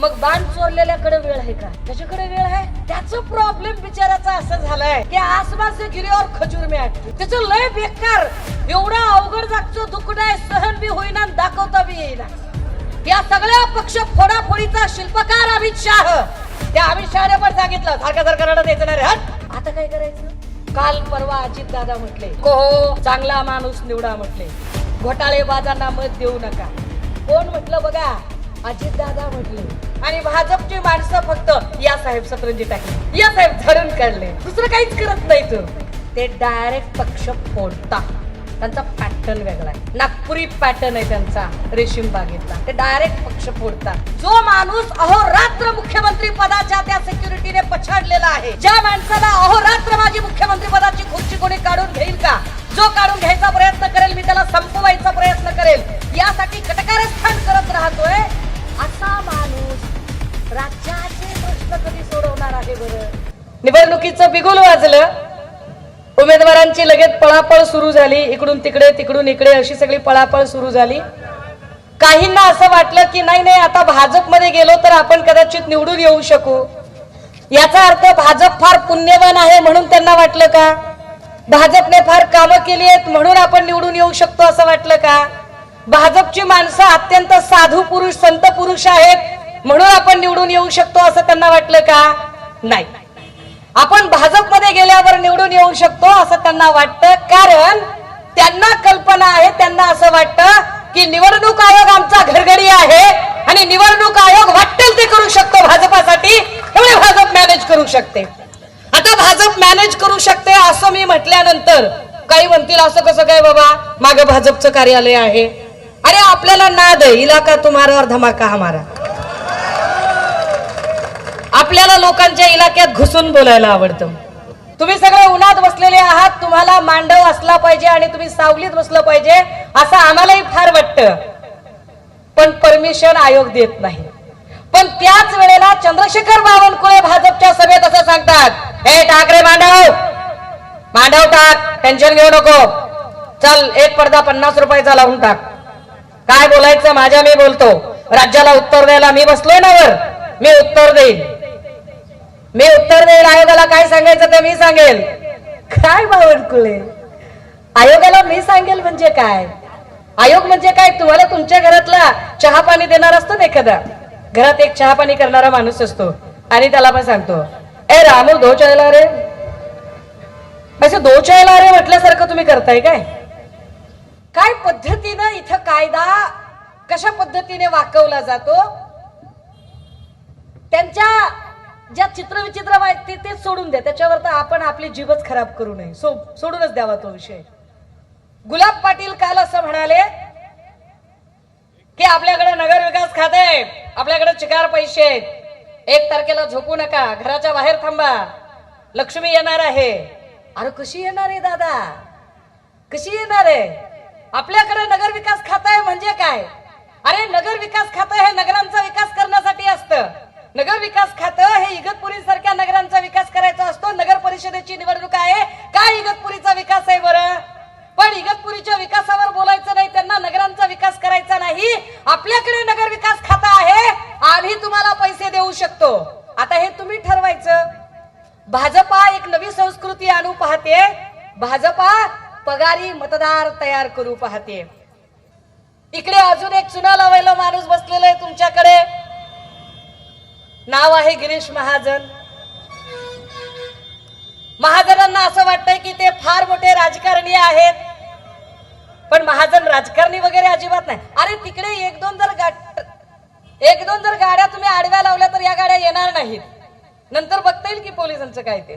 मग बाण चोरलेल्याकडे वेळ आहे का? त्याच्याकडे वेळ आहे? त्याचं प्रॉब्लेम बिचाराचा असं झालाय की आसमान गिरीवर खजूर में आटली त्याचं लय बेकार. एवढा अवघड जागचं दुखणं आहे सहन बी होईना दाखवता बी येईना. या सगळ्या पक्ष फोडाफोडीचा शिल्पकार अमित शाह. त्या अमित शहाने पण सांगितलं सारखं सारखं रडत यायचं नाही रे हट. आता काय करायचं? काल परवा अजित दादा म्हटले को हो चांगला माणूस निवडा म्हटले. घोटाळेबाजांना मत देऊ नका. कोण म्हटलं बघा? अजित दादा म्हटले. आणि भाजपची माणसं फक्त या साहेब सतरंजी टाकली. या साहेब धरून काढले. दुसरं काहीच करत नाही तू. ते डायरेक्ट पक्ष फोडता. त्यांचा पॅटर्न वेगळा आहे. नागपुरी पॅटर्न आहे त्यांचा रेशीम बागेतला. ते डायरेक्ट पक्ष फोडतात जो माणूस अहोरात्र मुख्यमंत्री पदाच्या त्या सिक्युरिटीने पछाडलेला आहे. ज्या माणसाला अहोरात्र माझी उमेदवारांची लगेच पळापळ सुरू झाली. इकडून तिकडे तिकडून इकडे अशी सगळी पळापळ सुरू झाली. काहींना असं वाटलं की नाही नाही आता भाजपमध्ये गेलो तर आपण कदाचित निवडून येऊ शकू. याचा अर्थ भाजप फार पुण्यवान आहे म्हणून त्यांना वाटलं का? भाजपने फार कामं केली आहेत म्हणून आपण निवडून येऊ शकतो असं वाटलं का? भाजपची माणसं अत्यंत साधू पुरुष संत पुरुष आहेत म्हणून आपण निवडून येऊ शकतो असं त्यांना वाटलं का? नाही. आपण भाजपमध्ये गेल्यावर निवडून येऊ शकतो असं त्यांना वाटतं. कारण त्यांना कल्पना आहे त्यांना असं वाटतं की निवडणूक आयोग आमचा घरघडी आहे आणि निवडणूक आयोग वाटेल ते करू शकतो भाजपासाठी. एवढे भाजप मॅनेज करू शकते. आता भाजप मॅनेज करू शकते असं मी म्हटल्यानंतर काही म्हणतील असं कसं काय बाबा? माग भाजपचं कार्यालय आहे. अरे आपल्याला नाद आहे इलाका तुम्हाला और धमाका हमारा आपल्याला लोकांच्या इलाक्यात घुसून बोलायला आवडतं. तुम्ही सगळे उन्हात बसलेले आहात तुम्हाला मांडव असला पाहिजे आणि तुम्ही सावलीत बसलं पाहिजे असं आम्हालाही फार वाटतं. पण परमिशन आयोग देत नाही. पण त्याच वेळेला चंद्रशेखर बावनकुळे भाजपच्या सभेत असं सांगतात हे ठाकरे मांडव! मांडव टाक टेन्शन घेऊ नको. चल एक पडदा पन्नास रुपयाचा लावून टाक. काय बोलायचं माझ्या मी बोलतो. राज्याला उत्तर द्यायला मी बसलोय ना वर. मी उत्तर देईन. उत्तर आयोगाला काय सांगायचं ते मी सांगेल. काय बावनकुळे आयोगाला मी सांगेल म्हणजे काय? आयोग म्हणजे काय? तुम्हाला तुमच्या घरातला चहा पाणी देणार असतो ना एखादा? घरात एक चहा पाणी करणारा माणूस असतो. आणि त्याला पण सांगतो ए रामू दो चायला रे. असं दो चायला रे म्हटल्यासारखं तुम्ही करताय काय? काय पद्धतीनं इथं कायदा कशा पद्धतीने वाकवला जातो? त्यांच्या ज्या चित्रविचित्र माहिती ते सोडून द्या. त्याच्यावर तर आपण आपली जीवच खराब करू नये. सो सोडूनच द्यावा तो विषय. गुलाब पाटील काल असं म्हणाले की आपल्याकडे नगर विकास खाते आहे, आपल्याकडे चिकार पैसे आहेत. एक तारखेला झोपू नका. घराच्या बाहेर थांबा. लक्ष्मी येणार आहे. अरे कशी येणार आहे दादा? कशी येणार आहे? आपल्याकडे नगर विकास खातं आहे म्हणजे काय? अरे नगर विकास खातं हे नगरांचा विकास करण्यासाठी असतं. नगर विकास खातं हे इगतपुरी सारख्या नगरांचा विकास करायचा असतो. नगर परिषदेची निवडणूक आहे. काय इगतपुरीचा विकास आहे बरं? पण इगतपुरीच्या विकासावर बोलायचं नाही त्यांना नगरांचा विकास करायचा नाही. आपल्याकडे नगर विकास खातं आहे आम्ही तुम्हाला पैसे देऊ शकतो. आता हे तुम्ही ठरवायचं. भाजपा एक नवी संस्कृती आणू पाहते. भाजपा पगारी मतदार तयार करू पाहते. इकडे अजून एक चुना लावायला माणूस बसलेला आहे तुमच्याकडे. नाव आहे गिरीश महाजन. महाजनांना असं वाटतंय की ते फार मोठे राजकारणी आहेत. पण महाजन राजकारणी वगैरे अजिबात नाही. अरे तिकडे एक दोन जर गा- एक दोन जर गाड्या तुम्ही आडव्या लावल्या तर या गाड्या येणार नाहीत. नंतर बघता येईल की पोलिसांचं काय ते.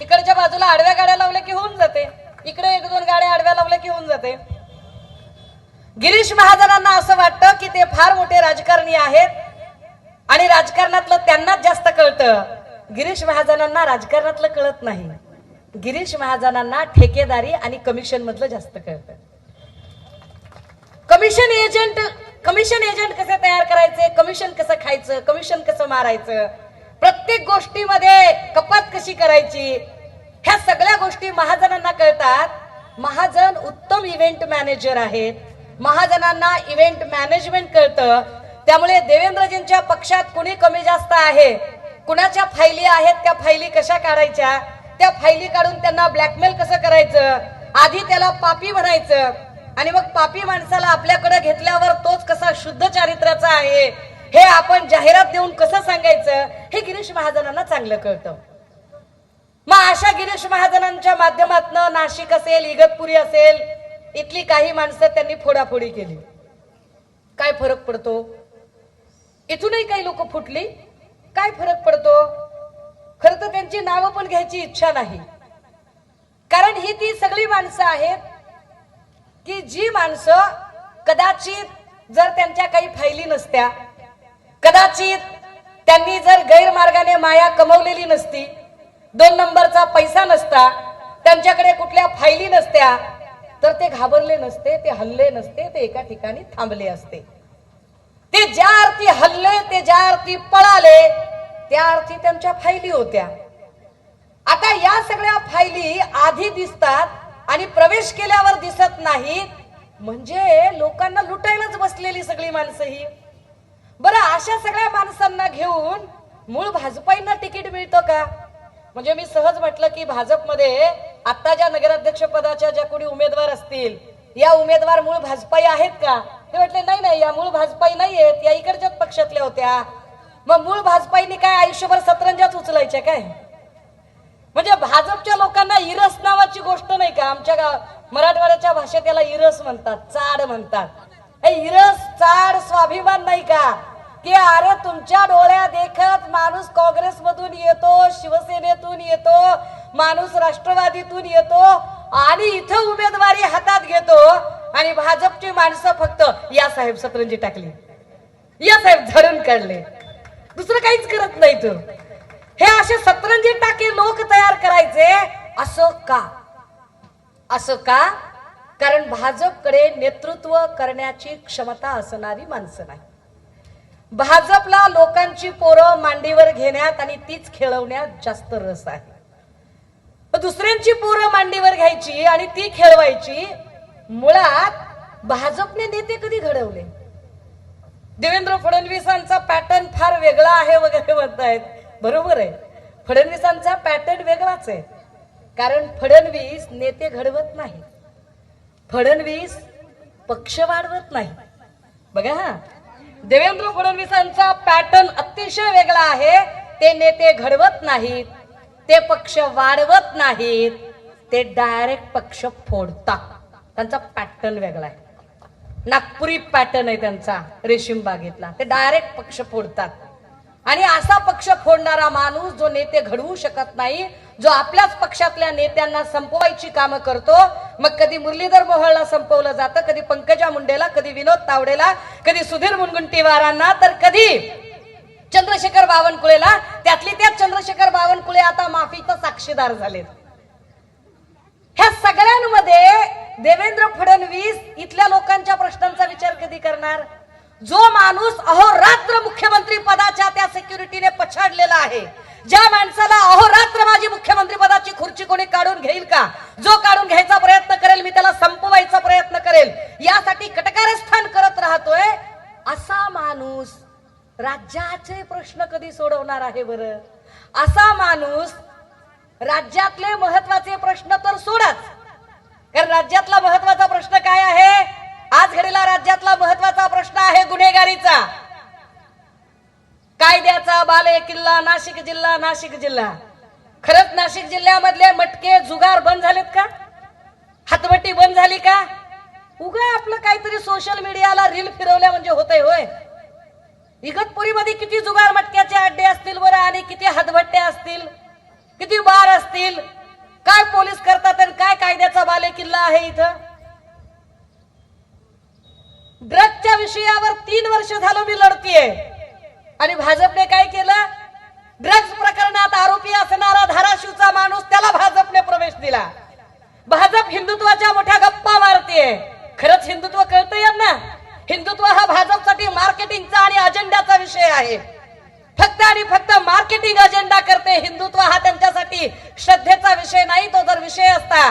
तिकडच्या बाजूला आडव्या गाड्या लावल्या की होऊन जाते. इकडे एक दोन गाड्या आडव्या लावल्या की होऊन जाते. गिरीश महाजनांना असं वाटतं की ते फार मोठे राजकारणी आहेत. आणि राजकारणातलं त्यांनाच जास्त कळतं. गिरीश महाजनांना राजकारणातलं कळत नाही. गिरीश महाजनांना ठेकेदारी आणि कमिशन मधलं जास्त कळतं. कमिशन एजंट कमिशन एजंट कसे तयार करायचे? कमिशन कसं खायचं? कमिशन कसं मारायचं? प्रत्येक गोष्टीमध्ये कपात कशी करायची? ह्या सगळ्या गोष्टी महाजनांना कळतात. महाजन उत्तम इव्हेंट मॅनेजर आहेत. महाजनांना इव्हेंट मॅनेजमेंट कळतं. त्यामुळे देवेंद्रजींच्या पक्षात कुणी कमी जास्त आहे? कुणाच्या फायली आहेत? त्या फायली कशा काढायच्या? त्या फायली काढून त्यांना ब्लॅकमेल कसं करायचं? आधी त्याला पापी म्हणायचं. आणि मग पापी माणसाला आपल्याकडे घेतल्यावर तोच कसा शुद्ध चारित्र्याचा आहे? हे आपण जाहिरात देऊन कसं सांगायचं? हे गिरीश महाजनांना चांगलं कळतं. मग अशा गिरीश महाजनांच्या माध्यमातनं नाशिक असेल इगतपुरी असेल इथली काही माणसं त्यांनी फोडाफोडी केली. काय फरक पडतो? इथूनही काही लोक फुटली. काय फरक पडतो? खर तर त्यांची नावं पण घ्यायची इच्छा नाही. कारण ही ती सगळी माणसं आहेत की जी माणसं कदाचित जर त्यांच्या काही फायली नसत्या कदाचित त्यांनी जर गैरमार्गाने माया कमवलेली नसती दोन नंबरचा पैसा नसता त्यांच्याकडे कुठल्या फायली नसत्या तर ते घाबरले नसते ते हल्ले नसते ते एका ठिकाणी थांबले असते. ज्या अर्थी हल्ले ते ज्या अर्थी पळाले त्या अर्थी त्यांच्या फायली होत्या. आता या सगळ्या फायली आधी दिसतात आणि प्रवेश केल्यावर दिसत नाहीत. म्हणजे लोकांना लुटायलाच बसलेली सगळी माणसं ही. बरं अशा सगळ्या माणसांना घेऊन मूळ भाजपाईंना तिकीट मिळतं का? म्हणजे मी सहज म्हटलं की भाजपमध्ये आता ज्या नगराध्यक्ष पदाच्या ज्या कोणी उमेदवार असतील या उमेदवार मूळ भाजपाई आहेत का? ते म्हटले नाही नाही या मूळ भाजपाई नाही आहेत या इकडच्याच पक्षातल्या होत्या. मग मूळ भाजपाईनी काय आयुष्यभर सतरंजाच उचलायच्या काय? म्हणजे भाजपच्या लोकांना इरस नावाची गोष्ट नाही का? आमच्या गाव मराठवाड्याच्या भाषेत याला इरस म्हणतात चाड म्हणतात. हे इरस चाड स्वाभिमान नाही का? की अरे तुमच्या डोळ्या देखत माणूस काँग्रेस मधून येतो शिवसेनेतून येतो माणूस राष्ट्रवादीतून येतो आणि इथं उमेदवारी हातात घेतो आणि भाजपची माणसं फक्त या साहेब सतरंजी टाकली. या साहेब झडून काढले. दुसरं काहीच करत नाही तू. हे असे सतरंजी टाके लोक तयार करायचे असं का? असं का? कारण भाजपकडे नेतृत्व करण्याची क्षमता असणारी माणसं नाही. भाजपला लोकांची पोरं मांडीवर घेण्यात आणि तीच खेळवण्यात जास्त रस आहे. दुसऱ्यांची पोरं मांडीवर घ्यायची आणि ती खेळवायची मुळात भाजपने नेते कधी घडवले? देवेंद्र फडणवीसांचा पॅटर्न फार वेगळा आहे वगैरे म्हणतायत. बरोबर आहे. फडणवीसांचा पॅटर्न वेगळाच आहे. कारण फडणवीस नेते घडवत नाही फडणवीस पक्ष वाढवत नाही बघा हा. देवेंद्र फडणवीसांचा पॅटर्न अतिशय वेगळा आहे. ते नेते घडवत नाहीत. ते पक्ष वाढवत नाहीत ते डायरेक्ट पक्ष फोडतात. त्यांचा पॅटर्न वेगळा आहे. नागपुरी पॅटर्न आहे त्यांचा रेशीम बागेतला. ते डायरेक्ट पक्ष फोडतात. आणि असा पक्ष फोडणारा माणूस जो नेते घडवू शकत नाही जो आपल्याच पक्षातल्या नेत्यांना संपवायची कामं करतो मग कधी मुरलीधर मोहळला संपवलं जातं कधी पंकजा मुंडेला कधी विनोद तावडेला कधी सुधीर मुनगुंटीवारांना तर कधी चंद्रशेखर बावनकुळेला. त्यातली त्यात चंद्रशेखर बावनकुळे आता माफीचा साक्षीदार झालेत. ह्या सगळ्यांमध्ये देवेंद्र फडणवीस इथल्या लोकांच्या प्रश्नांचा विचार कधी करणार? जो माणूस अहोरात्र मुख्यमंत्री पदाच्या त्या सिक्युरिटीने पछाडलेला आहे ज्या माणसाला अहोरात्र माझी मुख्यमंत्री पदाची खुर्ची कोणी काढून घेईल का? जो काढून घ्यायचा प्रयत्न करेल मी त्याला संपवायचा प्रयत्न करेल यासाठी कटकारस्थान करत राहतोय असा माणूस राज्याचे प्रश्न कधी सोडवणार आहे बरं? असा माणूस राज्यातले महत्त्वाचे प्रश्न तर सोडाच. कारण राज्यातला महत्त्वाचा प्रश्न काय आहे? आज घडीला राज्यातला महत्त्वाचा प्रश्न आहे गुन्हेगारीचा. कायद्याचा बाले किल्ला नाशिक जिल्हा नाशिक जिल्हा. खरंच नाशिक जिल्ह्यामधले मटके जुगार बंद झालेत का? हातवटी बंद झाली का? उगा आपलं काहीतरी सोशल मीडियाला रील फिरवल्या म्हणजे होतंय होय. इगतपुरीमध्ये किती जुगार मटक्याचे अड्डे असतील बरं आणि किती हातभट्ट्या असतील किती बार असतील काय पोलीस करतात आणि काय कायद्याचा बाले किल्ला आहे इथं? ड्रगच्या विषयावर तीन वर्ष झालं मी लढतीये. आणि भाजपने काय केलं? ड्रग्ज प्रकरणात आरोपी असणारा धाराशिवचा माणूस त्याला भाजपने प्रवेश दिला. भाजप हिंदुत्वाच्या मोठ्या गप्पा मारतीये. खरंच हिंदुत्व कळतं यांना? हिंदुत्व हा भाजपचा मार्केटिंगचा आणि अजेंड्याचा विषय आहे. फक्त आणि फक्त मार्केटिंग अजेंडा करते हिंदुत्व हा त्यांच्यासाठी श्रद्धेचा विषय नाही तो जर विषय असता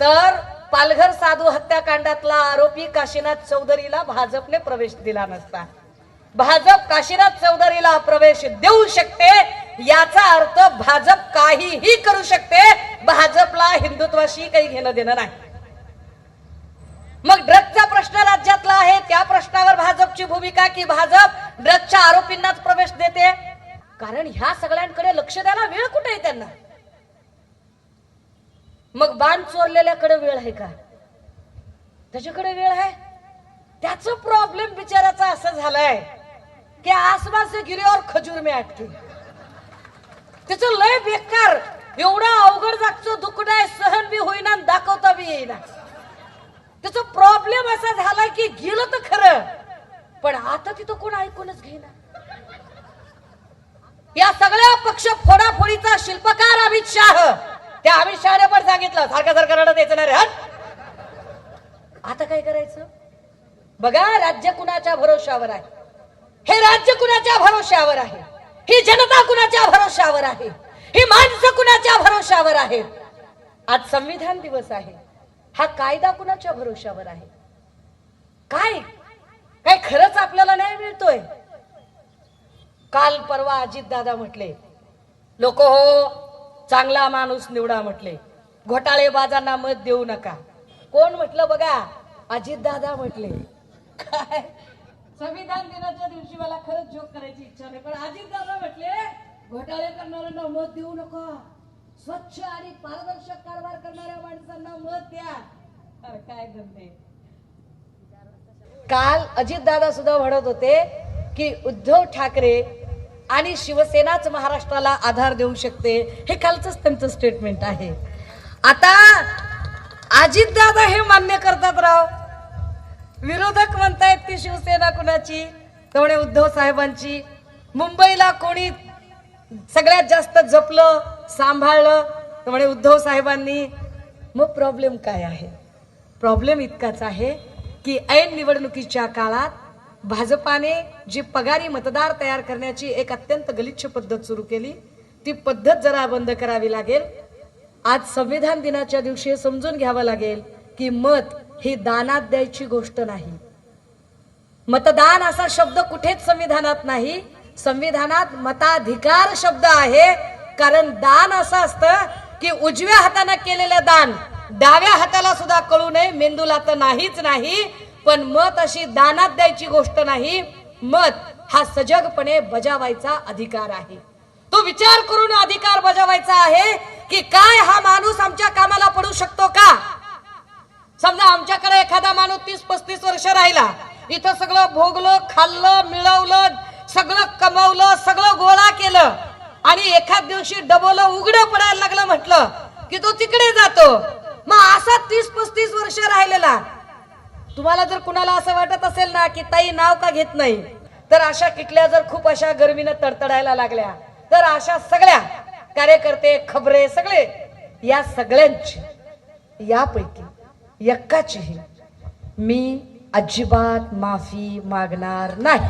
तर पालघर साधू हत्याकांडातला आरोपी काशीनाथ चौधरीला भाजपने प्रवेश दिला नसता. भाजप काशीनाथ चौधरीला प्रवेश देऊ शकते याचा अर्थ भाजप काहीही करू शकते भाजपला हिंदुत्वाशी काही घेणं देणं नाही. मग ड्रग्जचा प्रश्न राज्यातला आहे. त्या प्रश्नावर भाजपची भूमिका की भाजप ड्रग्जच्या आरोपींनाच प्रवेश देते? कारण ह्या सगळ्यांकडे लक्ष द्यायला वेळ कुठे आहे त्यांना? मग बाण चोरलेल्याकडे वेळ आहे का? त्याच्याकडे वेळ आहे? त्याच प्रॉब्लेम बिचाराचा असं झालाय की आसमान से गिरे और खजूर में अटके त्याचं लय बेकार. एवढा अवघड जागचं दुखणं आहे सहन बी होईना दाखवता बी येईना. त्याचा प्रॉब्लेम असा झाला की गेलं तर खरं. पण आता तिथं कोण ऐकूनच घेणार या सगळ्या पक्ष फोडाफोडीचा शिल्पकार अमित शाह. त्या अमित शहाने पण सांगितलं सारख्या सारखं द्यायचं ना नाही रे आता काय करायचं? बघा राज्य कुणाच्या भरोशावर आहे? हे राज्य कुणाच्या भरोशावर आहे? ही जनता कुणाच्या भरोशावर आहे? ही माणसं कुणाच्या भरोशावर आहे आज संविधान दिवस आहे. हा कायदा कुणाच्या भरोशावर आहे? काय? काय खरंच आपल्याला न्याय मिळतोय? काल परवा अजित दादा म्हटले लोक हो चांगला माणूस निवडा म्हटले घोटाळेबाजांना मत देऊ नका. कोण म्हटलं बघा? अजित दादा म्हटले. काय? संविधान दिनाच्या दिवशी मला खरंच जोक करायची इच्छा नाही पण अजित दादा म्हटले घोटाळे करणाऱ्यांना मत देऊ नका. स्वच्छ आणि पारदर्शक कारभार करणाऱ्या माणसांना मत द्या. काय करते काल अजितदादा सुद्धा म्हणत होते की उद्धव ठाकरे आणि शिवसेनाच महाराष्ट्राला आधार देऊ शकते हे कालच त्यांचं स्टेटमेंट आहे. आता अजितदादा हे मान्य करतात राव. विरोधक म्हणतायत की शिवसेना कुणाची? तर म्हणे उद्धव साहेबांची. मुंबईला कोणी सगळ्यात जास्त जपलं? सांभाळलं. तर म्हणे उद्धव साहेबांनी मग प्रॉब्लेम काय आहे? प्रॉब्लेम इतकाच आहे की ऐन निवडणुकीच्या काळात भाजपाने जी पगारी मतदार तयार करण्याची एक अत्यंत गलिच्छ पद्धत सुरू केली. ती पद्धत जरा बंद करावी लागेल. आज संविधान दिनाच्या दिवशी समजून घ्यावं लागेल की मत ही दानात द्यायची गोष्ट नाही. मतदान असा शब्द कुठेच संविधानात नाही. संविधानात मताधिकार शब्द आहे. कारण दान असं असतं की उजव्या हातानं केलेलं दान डाव्या हाताला सुद्धा कळू नये मेंदूला तर नाहीच नाही पण मत अशी दानात द्यायची गोष्ट नाही. मत हा सजगपणे बजावायचा अधिकार आहे. तो विचार करून अधिकार बजावायचा आहे की काय हा माणूस आमच्या कामाला पडू शकतो का? समजा आमच्याकडे एखादा माणूस तीस पस्तीस वर्ष राहिला इथं सगळं भोगलं खाल्लं मिळवलं सगळं कमवलं सगळं गोळा केलं आणि एखाद दिवशी डबोलं उघडं पडायला लागलं म्हटलं की तो तिकडे जातो. मग असा तीस पस्तीस वर्ष राहिलेला. तुम्हाला जर कुणाला असं वाटत असेल ना की ताई नाव का घेत नाही तर अशा किटल्या जर खूप अशा गर्मीनं तडतडायला लागल्या तर अशा सगळ्या कार्यकर्ते खबरे सगळे या सगळ्यांची यापैकी एकाचीही मी अजिबात माफी मागणार नाही.